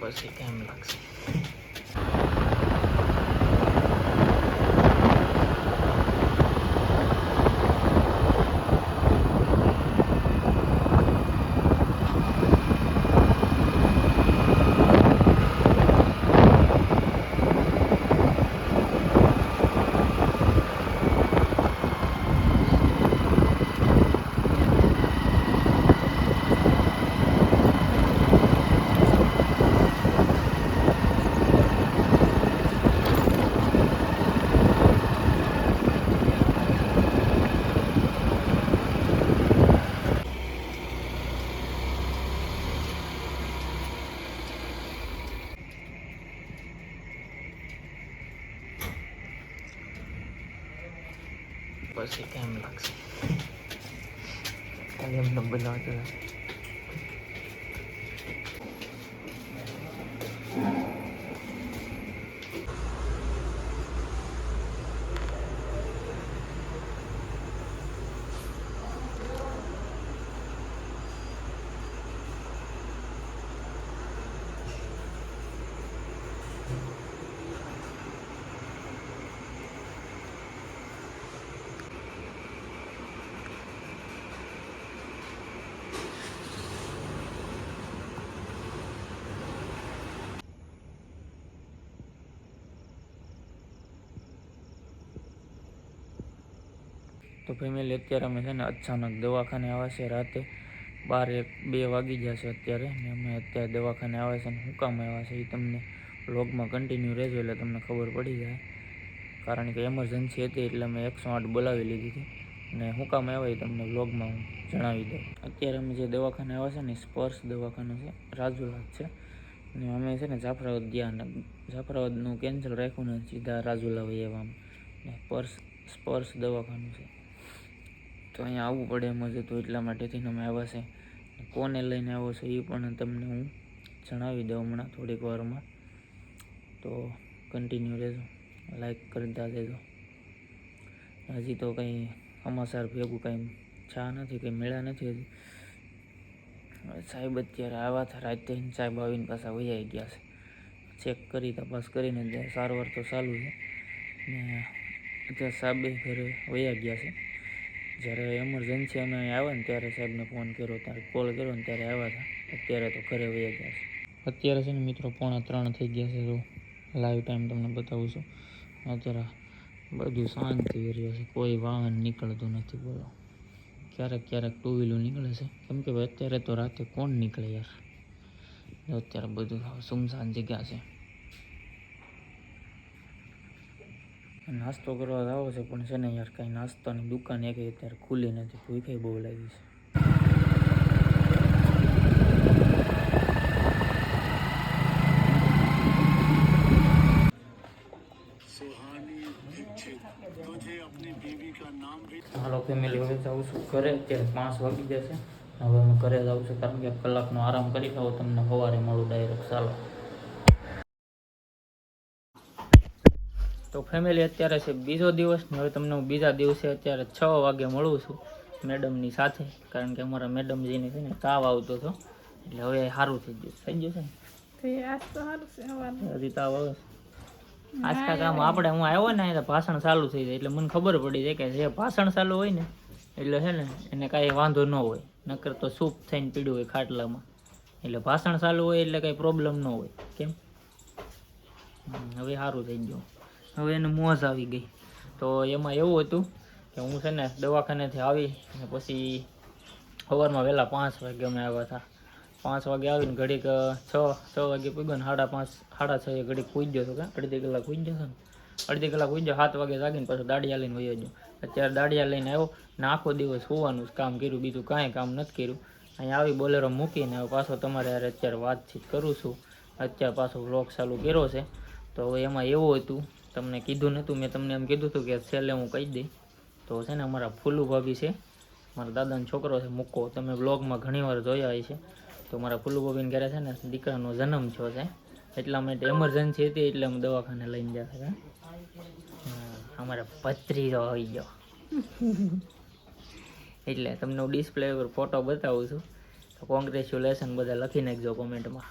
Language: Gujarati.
પછી કેમ લાગશે? પછી કેમ લાગશે ખાલી એમને બનાવતો તો ફેમિલી અત્યારે અમે છે ને અચાનક દવાખાને આવ્યા છે રાતે. બાર એક, બે વાગી જશે અત્યારે. ને અમે અત્યારે દવાખાને આવ્યા છે ને હું કામ આવ્યા છે. એ તમને બ્લોગમાં કન્ટિન્યુ રહેજો એટલે તમને ખબર પડી જાય. કારણ કે એમરજન્સી હતી એટલે અમે એકસો આઠ બોલાવી લીધી હતી. ને હું કામ આવ્યા એ તમને બ્લોગમાં હું જણાવી દઉં. અત્યારે અમે જે દવાખાને આવ્યા છે ને સ્પર્શ દવાખાનું છે રાજુલા જ છે. ને અમે છે ને જાફરાબાદ ગયા ને જાફરાબાદનું કેન્સલ રાખ્યું ને સીધા રાજુલા વહી અમે. ને સ્પર્શ સ્પર્શ દવાખાનું છે. તો અહીંયા આવવું પડે એમ જ હતું એટલા માટેથી અમે આવ્યા છે. કોને લઈને આવ્યો છે એ પણ તમને હું જણાવી દઉં હમણાં થોડીક વારમાં. તો કન્ટિન્યુ રહેજો. લાઈક કરતા દેજો હજી તો કંઈ અમાસાર ભેગું કંઈ ચા નથી, કંઈ મેળા નથી હજી. સાહેબ અત્યારે આવ્યા હતા રાતે સાહેબ આવીને પાછા વૈયાઈ ગયા છે. ચેક કરી, તપાસ કરીને, સારવાર તો ચાલુ છે. ને અત્યારે સાહેબ ઘરે વૈયા ગયા છે. જ્યારે એમરજન્સી અમે આવ્યા ને ત્યારે સાહેબને ફોન કર્યો, ત્યારે કોલ કર્યો ને ત્યારે આવ્યા હતા. અત્યારે તો ઘરે વહી ગયા છે. અત્યારે છે ને મિત્રો પોણા ત્રણ થઈ ગયા છે જો લાઈવ ટાઈમ તમને બતાવું છું. અત્યારે બધું શાંતિ રહ્યું છે. કોઈ વાહન નીકળતું નથી બોલો. ક્યારેક ક્યારેક ટુ વ્હીલર નીકળે છે. કેમ કે અત્યારે તો રાતે કોણ નીકળે યાર? અત્યારે બધું સુમસાન જગ્યા છે. નાસ્તો કરવા આવો છે, પણ છે ને યાર કાંઈ નાસ્તાની દુકાન એક અત્યારે ખુલ્લી નથી ભૂખાઈ બહુ લાગી છે. હાલો ફેમિલી હવે જાઉં છું ઘરે, અત્યારે પાંચ વાગી જશે હવે હું ઘરે જાઉં છું, કારણ કે કલાકનો આરામ કરી લઉં તમને સવારે મળું ડાયરેક્ટ ચાલો. તો ફેમિલી અત્યારે છે બીજો દિવસ ને હવે તમને હું બીજા દિવસે અત્યારે છ વાગે મળું છું મેડમની સાથે કારણ કે અમારા મેડમજીને છે ને તાવ આવતો હતો. એટલે હવે સારું થઈ ગયું થઈ ગયું છે ને. હજી તાવ આવે આજકા કામ આપણે હું આવ્યો ને એટલે ભાષણ ચાલુ થઈ જાય એટલે મને ખબર પડી જાય કે જે ભાષણ ચાલુ હોય ને એટલે છે ને એને કાંઈ વાંધો ન હોય. નકર તો સૂપ થઈને પીડ્યું હોય ખાટલામાં. એટલે ભાષણ ચાલુ હોય એટલે કાંઈ પ્રોબ્લેમ ન હોય. કેમ? હવે સારું થઈ ગયું. હવે એને મોજ આવી ગઈ. તો એમાં એવું હતું કે હું છે ને દવાખાનેથી આવી અને પછી સવારમાં વહેલા પાંચ વાગે અમે આવ્યા હતા. પાંચ વાગે આવીને ઘડીક છ છ વાગે પૂગ્યો ને સાડા પાંચ, સાડા છ એ ઘડીક પૂજ્યો હતો કે અડધી કલાક પૂઈ ગયો હતો ને. અડધી કલાક પૂઈ સાત વાગે જાગીને પાછો દાડિયા લઈને વયો ગયો. અત્યારે દાડિયા લઈને આવ્યો ને આખો દિવસ હોવાનું જ કામ કર્યું, બીજું કાંઈ કામ નથી કર્યું. અહીંયા આવી બોલેરો મૂકીને હવે પાછો તમારે અત્યારે વાતચીત કરું છું. અત્યારે પાછો વ્લોગ ચાલુ કર્યો છે. તો હવે એમાં એવું હતું તમને કીધું નહોતું મેં તમને એમ કીધું હતું કે છેલ્લે હું કહી દઈ. તો છે ને અમારા ફૂલુ ભાભી છે મારા દાદાનો છોકરો છે મૂકો તમે બ્લોગમાં ઘણીવાર જોયા હોય છે તો મારા ફૂલુ ભાભીને ઘરે છે ને દીકરાનો જન્મ થયો છે. એટલા માટે એમરજન્સી હતી એટલે અમે દવાખાને લઈને ગયા હતા. હા, અમારા ભત્રીજો આવી ગયો. એટલે તમને હું ડિસ્પ્લે ઉપર ફોટો બતાવું છું. તો કોંગ્રેચ્યુલેશન બધા લખી નાખજો કોમેન્ટમાં